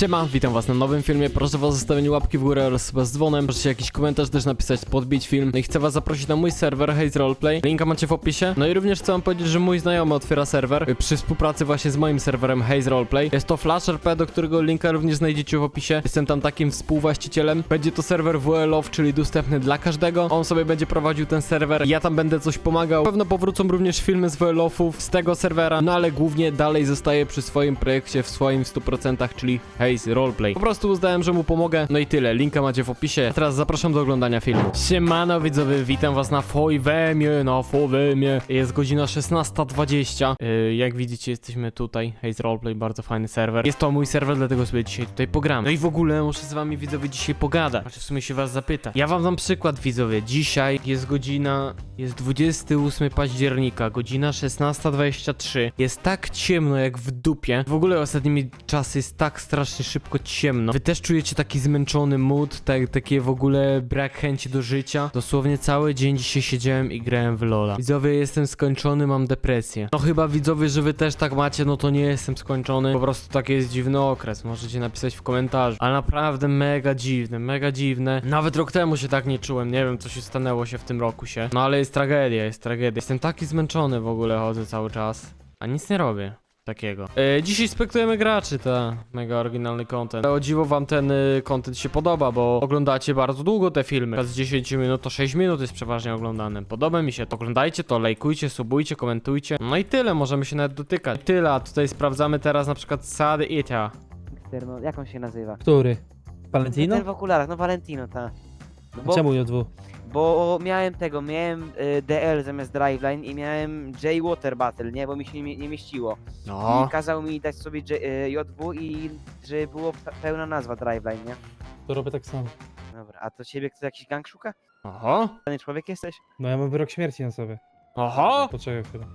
Siema, witam was na nowym filmie. Proszę was o zostawienie łapki w górę oraz chyba z dzwonem. Proszę jakiś komentarz też napisać, podbić film. No i chcę was zaprosić na mój serwer Haze Roleplay. Linka macie w opisie. No i również chcę wam powiedzieć, że mój znajomy otwiera serwer y, przy współpracy właśnie z moim serwerem Haze Roleplay. Jest to Flash RP, do którego linka również znajdziecie w opisie. Jestem tam takim współwłaścicielem. Będzie to serwer WLOW, czyli dostępny dla każdego. On sobie będzie prowadził ten serwer. Ja tam będę coś pomagał. Pewno powrócą również filmy z WLOW-ów z tego serwera, no ale głównie dalej zostaję przy swoim projekcie w swoim 100%, czyli Haze Roleplay. Po prostu uznałem, że mu pomogę. No i tyle. Linka macie w opisie. A teraz zapraszam do oglądania filmu. Siemano widzowie, witam was na Fojwemie, na Fojwemie. Jest godzina 16.20. Yy, jak widzicie, jesteśmy tutaj. Haze Roleplay, bardzo fajny serwer. Jest to mój serwer, dlatego sobie dzisiaj tutaj pogram. No i w ogóle muszę z wami widzowie dzisiaj pogadać. Znaczy w sumie się was zapytać. Ja wam dam przykład widzowie. Dzisiaj jest godzina, jest 28 października, godzina 16.23. Jest tak ciemno jak w dupie. W ogóle ostatnimi czasy jest tak strasznie szybko ciemno. Wy też czujecie taki zmęczony mood, tak, takie w ogóle brak chęci do życia. Dosłownie cały dzień dzisiaj siedziałem i grałem w Lola. Widzowie, jestem skończony, mam depresję. No chyba widzowie, że wy też tak macie, no to nie jestem skończony. Po prostu taki jest dziwny okres. Możecie napisać w komentarzu. Ale naprawdę mega dziwne, mega dziwne. Nawet rok temu się tak nie czułem. Nie wiem, co się stanęło się w tym roku się. No ale jest tragedia, jest tragedia. Jestem taki zmęczony w ogóle, chodzę cały czas. A nic nie robię takiego. E, dzisiaj spektujemy graczy, to mega oryginalny content. O dziwo wam ten y, content się podoba, bo oglądacie bardzo długo te filmy. Z 10 minut to 6 minut jest przeważnie oglądane. Podoba mi się to. Oglądajcie to, lajkujcie, subujcie, komentujcie. No i tyle, możemy się nawet dotykać. Tyle, a tutaj sprawdzamy teraz na przykład Sad Ita. Mister, no jak on się nazywa? Który? Valentino? Ten w okularach, no Valentino, ta. No bo, Czemu JW? Bo miałem tego, miałem y, DL zamiast Driveline i miałem J Water Battle, nie? Bo mi się nie, nie mieściło. No. I kazał mi dać sobie J, y, JW i żeby było pe- pełna nazwa Driveline, nie? To robię tak samo. Dobra, a to ciebie kto jakiś gang szuka? Oho. Dany człowiek jesteś? No ja mam wyrok śmierci na sobie. Oho. Poczekaj chwilę.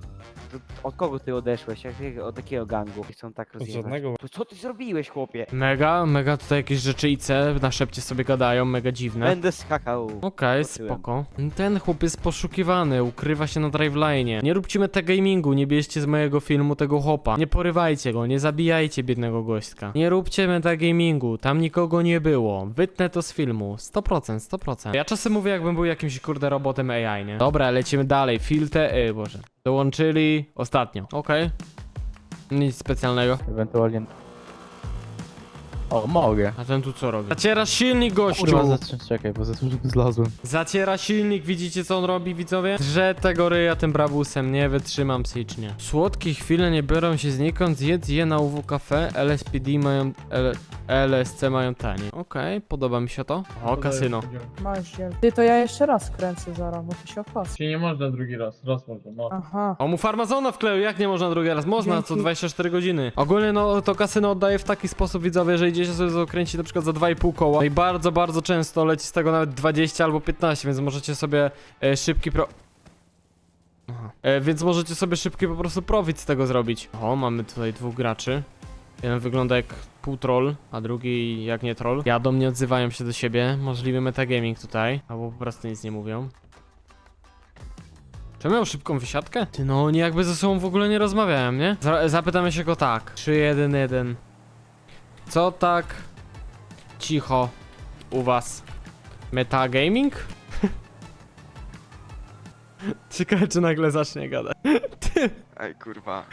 Od kogo ty odeszłeś? Jak, od jakiego gangu? Chcą tak Od rozjebać. żadnego. To co ty zrobiłeś, chłopie? Mega, mega tutaj jakieś rzeczy IC na szepcie sobie gadają, mega dziwne. Będę skakał. Okej, Zobaczyłem. spoko. Ten chłop jest poszukiwany, ukrywa się na driveline'ie. Nie róbcie metagamingu, nie bierzcie z mojego filmu tego chłopa. Nie porywajcie go, nie zabijajcie biednego gośćka. Nie róbcie metagamingu, tam nikogo nie było. Wytnę to z filmu, 100%, 100%. Ja czasem mówię jakbym był jakimś kurde robotem AI, nie? Dobra, lecimy dalej. Filte, y, boże. Dołączyli ostatnio, okej. Nic specjalnego. Ewentualnie. O, mogę. A ten tu co robi? Zaciera silnik, gościu! Kurwa, zaczę... czekaj, bo za dużo zlazłem. Zaciera silnik, widzicie co on robi, widzowie? Drze tego ryja tym brabusem, nie wytrzymam psychicznie. Słodkie chwile nie biorą się znikąd, zjedz je na UW Cafe, LSPD mają... L, LSC mają tanie. Okej, podoba mi się to. O, kasyno. Masz ziel. Ty, to ja jeszcze raz kręcę zaraz, bo to się opłaca. Czyli nie można drugi raz, raz można, no. Aha. O, mu farmazona wkleju, jak nie można drugi raz? Można, co Dzięki. 24 godziny. Ogólnie no, to kasyno oddaje w taki sposób, widzowie, że idziecie sobie zakręcić na przykład za 2,5 koła. No i bardzo, bardzo często leci z tego nawet 20 albo 15, więc możecie sobie e, szybki pro... E, więc możecie sobie szybki po prostu profit z tego zrobić. O, mamy tutaj dwóch graczy. Jeden wygląda jak pół troll, a drugi jak nie troll. Jadą, nie odzywają się do siebie. Możliwy metagaming tutaj, albo po prostu nic nie mówią. Czy miał szybką wysiadkę? Ty no, oni jakby ze sobą w ogóle nie rozmawiają, nie? Za zapytamy się go tak. 3-1-1. Co tak cicho u was? Metagaming? Ciekawe, czy nagle zacznie gadać. Ej, kurwa.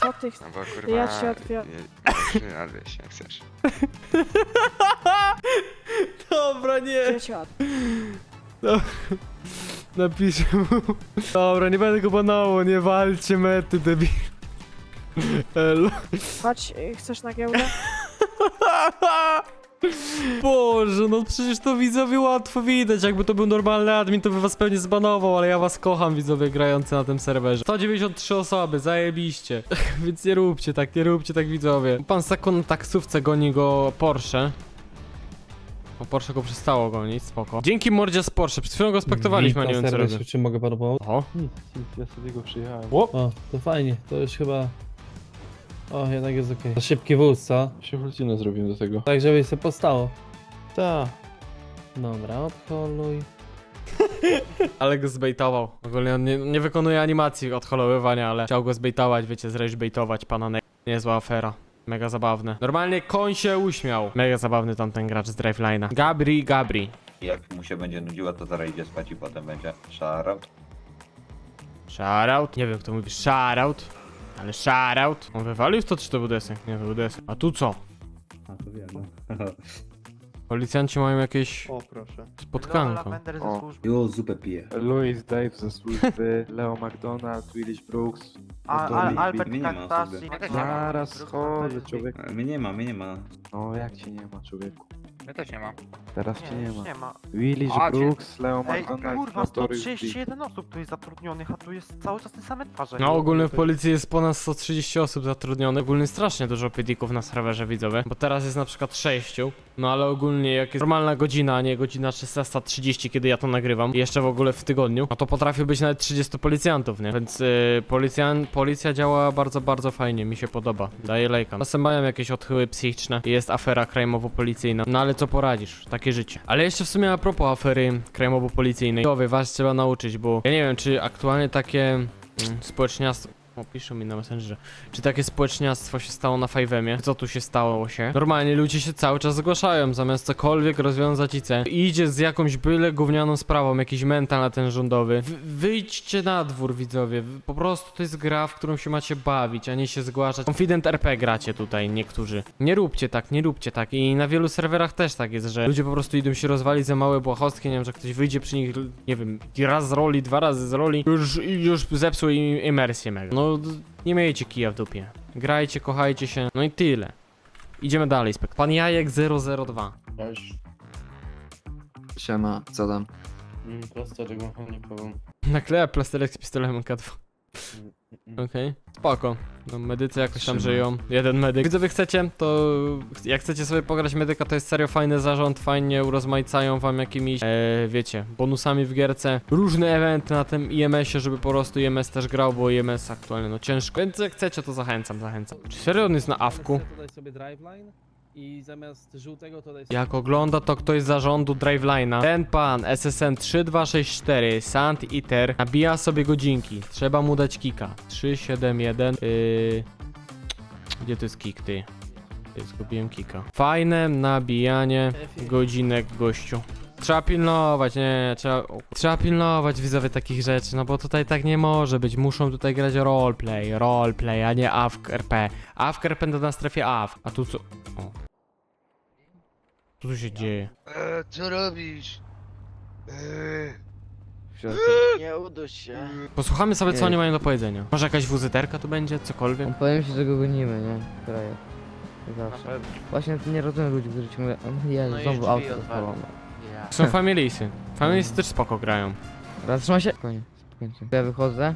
Co ty chcesz? No bo kurwa... Ja ci nie, Ale wiesz, jak chcesz. Dobra, nie. Dzieciak. Napiszę mu. Dobra, nie będę go banało, nie walcie mety, debil. Elo. Chodź, y, chcesz na giełdę? Boże, no przecież to widzowie łatwo widać. Jakby to był normalny admin, to by was pewnie zbanował, ale ja was kocham, widzowie grający na tym serwerze. 193 osoby, zajebiście. Więc nie róbcie tak, nie róbcie tak, widzowie. Pan Sako na taksówce goni go Porsche. O Porsche go przestało gonić, spoko. Dzięki mordzie z Porsche, przed chwilą go spektowaliśmy, a nie wiem co robię. Czy mogę panu pomóc? Oho. Nic, nic, ja sobie go przyjechałem. O, to fajnie, to już chyba... O, jednak jest okej. To Szybki wóz, co? Przywrócimy zrobimy do tego. Tak, żeby się postało. Ta. Dobra, odholuj. Ale go zbejtował. Ogólnie on nie, nie wykonuje animacji odholowywania, ale chciał go zbejtować, wiecie, zrejbejtować pana ne... Niezła afera. Mega zabawne. Normalnie koń się uśmiał. Mega zabawny tamten gracz z Driveline'a. Gabri, Gabri. Jak mu się będzie nudziło, to zaraz idzie spać i potem będzie shoutout. Shoutout. Nie wiem kto mówi shoutout. Ale shoutout. On wywalił w to czy to był desek? Nie, to był desek. A tu co? A to wiem, Policjanci mają jakieś O, proszę. spotkanko. O. Jo, zupę piję. Louis Dave ze służby, Leo McDonald, Willis Brooks. A, to a, Albert mi nie ma Kaktasi. osoby. Zaraz chodzę, człowiek. Mnie nie ma, mnie nie ma. No, jak cię nie ma, człowieku? Ja też nie mam. Teraz cię nie ma. Nie ma. Willis A, cię- Brooks, Leo Ej, McDonald, kurwa, Notorious 131 osób tu jest zatrudnionych, a tu jest cały czas te same twarze. No ogólnie w policji jest ponad 130 osób zatrudnionych. Ogólnie strasznie dużo pedików na serwerze widzowie. Bo teraz jest na przykład 6. No ale ogólnie jak jest normalna godzina, a nie godzina 16.30, kiedy ja to nagrywam. I jeszcze w ogóle w tygodniu. No to potrafi być nawet 30 policjantów, nie? Więc yy, policjan, policja działa bardzo, bardzo fajnie. Mi się podoba. Daje lejka. Czasem mają jakieś odchyły psychiczne. i Jest afera krajmowo-policyjna. No ale co poradzisz? Takie życie. Ale jeszcze w sumie a propos afery krajmowo-policyjnej. Widzowie, was trzeba nauczyć, bo ja nie wiem, czy aktualnie takie mm. O, piszą mi na Messengerze. Czy takie społeczniactwo się stało na Fajwemie? Co tu się stało się? Normalnie ludzie się cały czas zgłaszają, zamiast cokolwiek rozwiązać IC. Idzie z jakąś byle gównianą sprawą, jakiś mental na ten rządowy. Wy, wyjdźcie na dwór, widzowie. Po prostu to jest gra, w którą się macie bawić, a nie się zgłaszać. Confident RP gracie tutaj niektórzy. Nie róbcie tak, nie róbcie tak. I na wielu serwerach też tak jest, że ludzie po prostu idą się rozwalić za małe błahostki, nie wiem, że ktoś wyjdzie przy nich, nie wiem, raz z roli, dwa razy z roli, już, już zepsuł im imersję mega. No, nie miejcie kija w dupie. Grajcie, kochajcie się, no i tyle. Idziemy dalej, spek. Pan Jajek 002. Siema, co tam? Mm, tego nie powiem. Nakleja plasterek z pistoletem MK2. Okej, spoko. No, medycy jakoś tam żyją. Jeden medyk. Widzowie chcecie, to jak chcecie sobie pograć medyka, to jest serio fajny zarząd, fajnie urozmaicają wam jakimiś, e, wiecie, bonusami w gierce. Różne eventy na tym IMS-ie, żeby po prostu IMS też grał, bo IMS aktualnie no ciężko. Więc jak chcecie, to zachęcam, zachęcam. Czy serio on jest na awku? Tutaj sobie driveline i zamiast żółtego to daj Jak ogląda to ktoś z zarządu Driveline'a, ten pan SSN 3264 Sand Eater nabija sobie godzinki. Trzeba mu dać kika. 371. Yy... Gdzie to jest kik, ty? Ty, Zgubiłem kika. Fajne nabijanie godzinek gościu. Trzeba pilnować, nie, trzeba, trzeba pilnować widzowie takich rzeczy, no bo tutaj tak nie może być, muszą tutaj grać roleplay, roleplay, a nie AFK RP. AFK RP to na strefie AFK, a tu co? O. Co tu się dzieje? E, co robisz? E, Nie uduś się. Posłuchamy sobie, co oni mają do powiedzenia. Może jakaś wuzyterka tu będzie, cokolwiek? Powiem ci, że go gonimy, nie? Kraje. Zawsze. Właśnie nie rozumiem ludzi, którzy ci mówią, Jezu, No i znowu drzwi auto otwarte. odpalone. Są familisy. Familisy też spoko grają. Teraz trzymaj się. Spokojnie, spokojnie. Ja wychodzę.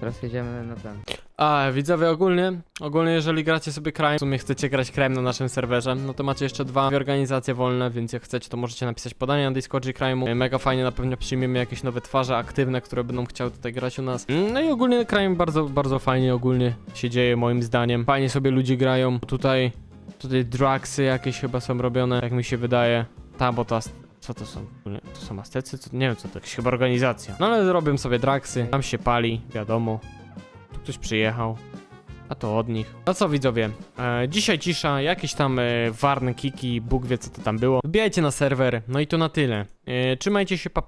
Teraz jedziemy na ten. A, widzowie, ogólnie, ogólnie jeżeli gracie sobie crime, w sumie chcecie grać crime na naszym serwerze, no to macie jeszcze dwa organizacje wolne, więc jak chcecie, to możecie napisać podanie na Discordzie crime'u. Mega fajnie, na pewno przyjmiemy jakieś nowe twarze aktywne, które będą chciały tutaj grać u nas. No i ogólnie crime bardzo, bardzo fajnie ogólnie się dzieje, moim zdaniem. Fajnie sobie ludzie grają. Tutaj, tutaj drugsy jakieś chyba są robione, jak mi się wydaje. Ta, bo to as- co to są? To są astecy? Co? Nie wiem co to, jakaś chyba organizacja. No ale robią sobie draksy, tam się pali, wiadomo. Ktoś przyjechał. A to od nich. No co widzowie, e, dzisiaj cisza, jakieś tam e, warne kiki, Bóg wie co to tam było. Wbijajcie na serwer, no i to na tyle. E, trzymajcie się, papa.